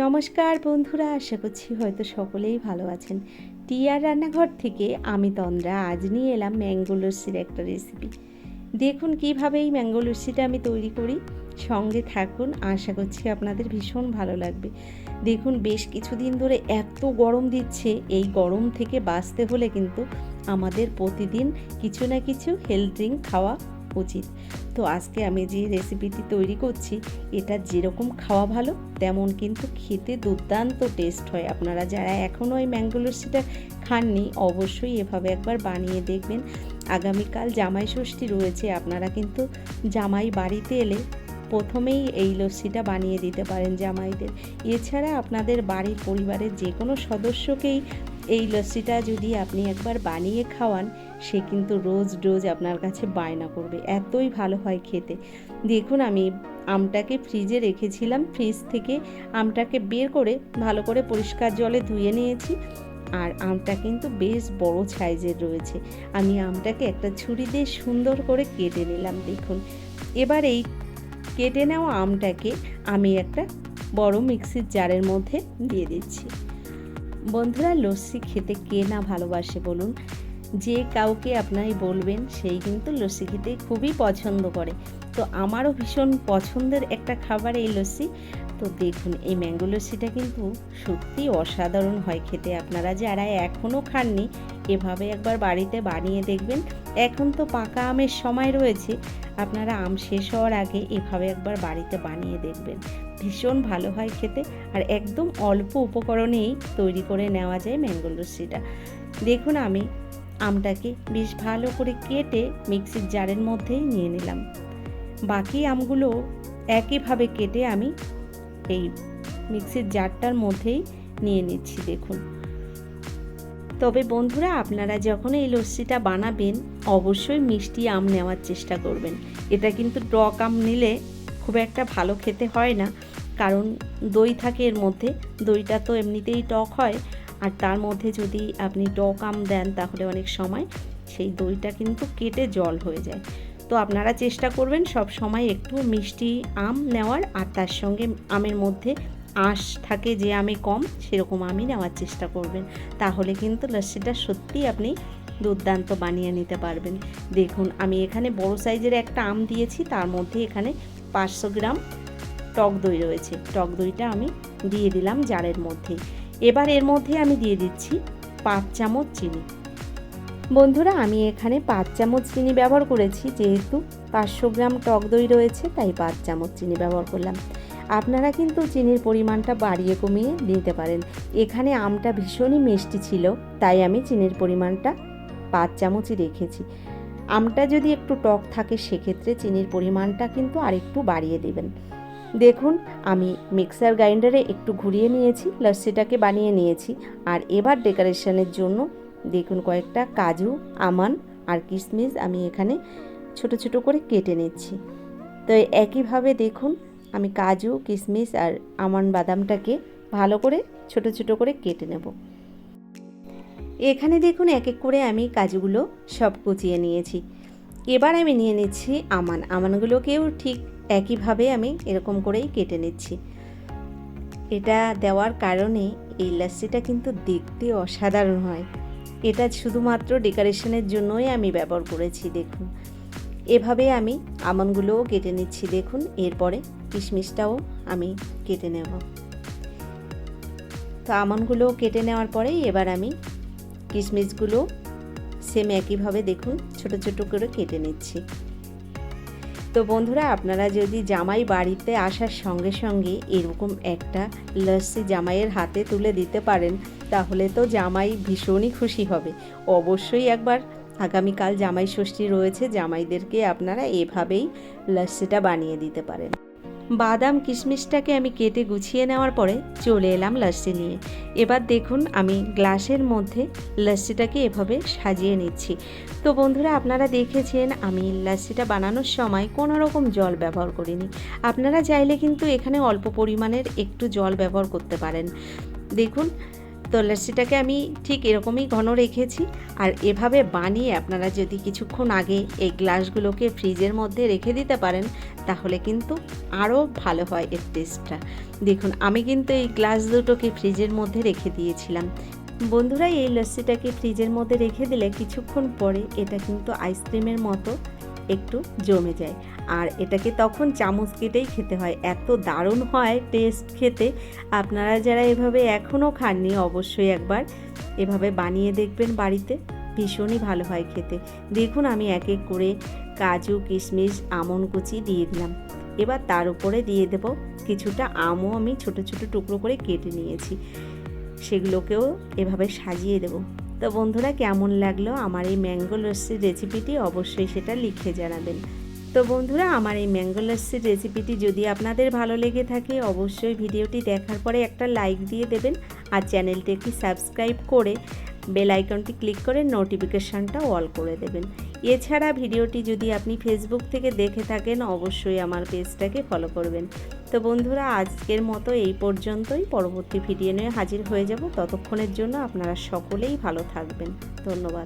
নমস্কার বন্ধুরা, আশা করছি হয়তো সকলেই ভালো আছেন। টিয়ার রান্নাঘর থেকে আমি তন্দ্রা, আজ নিয়ে এলাম ম্যাঙ্গো লস্যির একটা রেসিপি দেখুন কীভাবে এই ম্যাঙ্গো লস্যিটা আমি তৈরি করি। সঙ্গে থাকুন, আশা করছি আপনাদের ভীষণ ভালো লাগবে। দেখুন, বেশ কিছুদিন ধরে এত গরম দিচ্ছে। এই গরম থেকে বাঁচতে হলে কিন্তু আমাদের প্রতিদিন কিছু না কিছু হেলথ ড্রিঙ্ক খাওয়া উচিত। তো আজকে আমি যে রেসিপিটি তৈরি করছি, এটা যেরকম খাওয়া ভালো, তেমন কিন্তু খেতে দুর্দান্ত টেস্ট হয়। আপনারা যারা এখনও ওই ম্যাঙ্গো লস্যিটা খাননি, অবশ্যই এভাবে একবার বানিয়ে দেখবেন। আগামীকাল জামাই ষষ্ঠী রয়েছে, আপনারা কিন্তু জামাই বাড়িতে এলে প্রথমেই এই লস্যিটা বানিয়ে দিতে পারেন জামাইদের। এছাড়া আপনাদের বাড়ির পরিবারের যে কোনো সদস্যকেই এই লস্যিটা যদি আপনি একবার বানিয়ে খাওয়ান, সে কিন্তু রোজ রোজ আপনার কাছে বায়না করবে। এতই ভালো হয় খেতে। দেখুন, আমি আমটাকে ফ্রিজে রেখেছিলাম। ফ্রিজ থেকে আমটাকে বের করে ভালো করে পরিষ্কার জলে ধুয়ে নিয়েছি। আর আমটা কিন্তু বেশ বড় সাইজের রয়েছে। আমি আমটাকে একটা ছুরি দিয়ে সুন্দর করে কেটে নিলাম, দেখুন। এবার এই কেটে নেওয়া আমটাকে আমি একটা বড় মিক্সির জারের মধ্যে দিয়ে দিচ্ছি। বন্ধুরা, লস্যি খেতে কে না ভালোবাসে বলুন? যে কাউকে আপনাই বলবেন, সেই কিন্তু লস্যি খেতে খুবই পছন্দ করে। তো আমারও ভীষণ পছন্দের একটা খাবার এই লস্যি। তো দেখুন, এই ম্যাঙ্গো লস্যিটা কিন্তু সত্যি অসাধারণ হয় খেতে। আপনারা যারা এখনও খাননি, এভাবে একবার বাড়িতে বানিয়ে দেখবেন। এখন তো পাকা আমের সময় রয়েছে, আপনারা আম শেষ হওয়ার আগে এভাবে একবার বাড়িতে বানিয়ে দেখবেন। ভীষণ ভালো হয় খেতে আর একদম অল্প উপকরণেই তৈরি করে নেওয়া যায় ম্যাঙ্গো লস্যিটা দেখুন আমি আমটাকে বেশ ভালো করে কেটে মিক্সির জারের মধ্যেই নিয়ে নিলাম। বাকি আমগুলো একইভাবে কেটে আমি এই মিক্সির জারটার মধ্যেই নিয়ে নিচ্ছি, দেখুন। তবে বন্ধুরা, আপনারা যখন এই লস্যিটা বানাবেন, অবশ্যই মিষ্টি আম নেওয়ার চেষ্টা করবেন। এটা কিন্তু টক আম নিলে খুব একটা ভালো খেতে হয় না, কারণ দই থাকে এর মধ্যে। দইটা তো এমনিতেই টক হয়, আর তার মধ্যে যদি আপনি টক আম দেন তাহলে অনেক সময় সেই দইটা কিন্তু কেটে জল হয়ে যায়। তো আপনারা চেষ্টা করবেন সব সময় একটু মিষ্টি আম নেওয়ার আর তার সঙ্গে আমের মধ্যে আঁশ থাকে যে আমে কম, সেরকম আমই নেওয়ার চেষ্টা করবেন। তাহলে কিন্তু লস্যিটা সত্যিই আপনি দুর্দান্ত বানিয়ে নিতে পারবেন। দেখুন, আমি এখানে বড় সাইজের একটা আম দিয়েছি, তার মধ্যে এখানে পাঁচশো গ্রাম টক দই রয়েছে। টক দইটা আমি দিয়ে দিলাম জারের মধ্যে এবার এর মধ্যে আমি দিয়ে দিচ্ছি পাঁচ চামচ চিনি। বন্ধুরা, আমি এখানে পাঁচ চামচ চিনি ব্যবহার করেছি, যেহেতু পাঁচশো গ্রাম টক দই রয়েছে, তাই পাঁচ চামচ চিনি ব্যবহার করলাম। আপনারা কিন্তু চিনির পরিমাণটা বাড়িয়ে কমিয়ে দিতে পারেন। এখানে আমটা ভীষণই মিষ্টি ছিল, তাই আমি চিনির পরিমাণটা পাঁচ চামচই রেখেছি। আমটা যদি একটু টক থাকে, সেক্ষেত্রে চিনির পরিমাণটা কিন্তু আরেকটু বাড়িয়ে দেবেন। দেখুন, আমি মিক্সার গ্রাইন্ডারে একটু ঘুরিয়ে নিয়েছি লস্যিটাকে বানিয়ে নিয়েছি। আর এবার ডেকোরেশনের জন্য দেখুন কয়েকটা কাজু, আমান আর কিশমিশ আমি এখানে ছোট ছোট করে কেটে নিচ্ছি। তো একইভাবে দেখুন আমি কাজু, কিশমিশ আর আমান বাদামটাকে ভালো করে ছোট ছোট করে কেটে নেব। এখানে দেখুন এক এক করে আমি কাজুগুলো সব কুচিয়ে নিয়েছি। এবার আমি নিয়ে নিচ্ছি আমান। আমানগুলোকেও ঠিক একইভাবে আমি এরকম করেই কেটে নিচ্ছি। এটা দেওয়ার কারণে এই লাস্সিটা কিন্তু দেখতে অসাধারণ হয়। এটা শুধুমাত্র ডেকোরেশনের জন্যই আমি ব্যবহার করেছি, দেখুন। এভাবে আমি আমনগুলোও কেটে নিচ্ছি, দেখুন। এরপরে কিশমিশটাও আমি কেটে নেব। তো আমনগুলো কেটে নেওয়ার পরে এবার আমি কিশমিশগুলো সেম একইভাবে, দেখুন, ছোট ছোট করে কেটে নিচ্ছি। তো বন্ধুরা, আপনারা যদি জামাই বাড়িতে আসার সঙ্গে সঙ্গে এরকম একটা লস্যি জামাইয়ের হাতে তুলে দিতে পারেন, তাহলে তো জামাই ভীষণই খুশি হবে। অবশ্যই একবার আগামীকাল জামাই ষষ্ঠী রয়েছে, জামাইদেরকে আপনারা এভাবেই লস্যিটা বানিয়ে দিতে পারেন। বাদাম কিশমিশটাকে আমি কেটে গুছিয়ে নেওয়ার পরে চলে এলাম লস্যি নিয়ে। এবার দেখুন আমি গ্লাসের মধ্যে লস্যিটাকে এভাবে সাজিয়ে নিচ্ছি। তো বন্ধুরা, আপনারা দেখেছেন আমি লস্যিটা বানানোর সময় কোনো রকম জল ব্যবহার করিনি। আপনারা চাইলে কিন্তু এখানে অল্প পরিমাণের একটু জল ব্যবহার করতে পারেন। দেখুন তো লস্যিটাকে আমি ঠিক এরকমই ঘন রেখেছি। আর এভাবে বানিয়ে আপনারা যদি কিছুক্ষণ আগে এই গ্লাসগুলোকে ফ্রিজের মধ্যে রেখে দিতে পারেন, তাহলে কিন্তু আরও ভালো হয় এর টেস্টটা। দেখুন, আমি কিন্তু এই গ্লাস দুটোকে ফ্রিজের মধ্যে রেখে দিয়েছিলাম। বন্ধুরা, এই লস্যিটাকে ফ্রিজের মধ্যে রেখে দিলে কিছুক্ষণ পরে এটা কিন্তু আইসক্রিমের মতো একটু জমে যায়। আর এটাকে তখন চামচ কেটেই খেতে হয়। এত দারুণ হয় টেস্ট খেতে। আপনারা যারা এভাবে এখনও খাননি, অবশ্যই একবার এভাবে বানিয়ে দেখবেন বাড়িতে। ভীষণই ভালো হয় খেতে। দেখুন, আমি এক এক করে কাজু, কিশমিশ, আমন কুচি দিয়ে দিলাম। এবার তার উপরে দিয়ে দেব কিছুটা আমও আমি ছোট ছোট টুকরো করে কেটে নিয়েছি। সেগুলোকেও এভাবে সাজিয়ে দেব। তো বন্ধুরা কেমন লাগল আমার এই ম্যাঙ্গো লস্যির রেসিপিটি অবশ্যই সেটা লিখে জানাবেন। তো বন্ধুরা, আমার এই ম্যাঙ্গো লস্যির রেসিপিটি যদি আপনাদের ভালো লেগে থাকে, অবশ্যই ভিডিওটি দেখার পরে একটা লাইক দিয়ে দেবেন আর চ্যানেলটি একটি সাবস্ক্রাইব করে বেল আইকনটি ক্লিক করে নোটিফিকেশানটা অল করে দেবেন। এছাড়া ভিডিওটি যদি আপনি ফেসবুক থেকে দেখে থাকেন, অবশ্যই আমার পেজটাকে ফলো করবেন। তো বন্ধুরা, আজকের মতো এই পর্যন্তই। পরবর্তী ভিডিও নিয়ে হাজির হয়ে যাব। ততক্ষণের জন্য আপনারা সকলেই ভালো থাকবেন। ধন্যবাদ।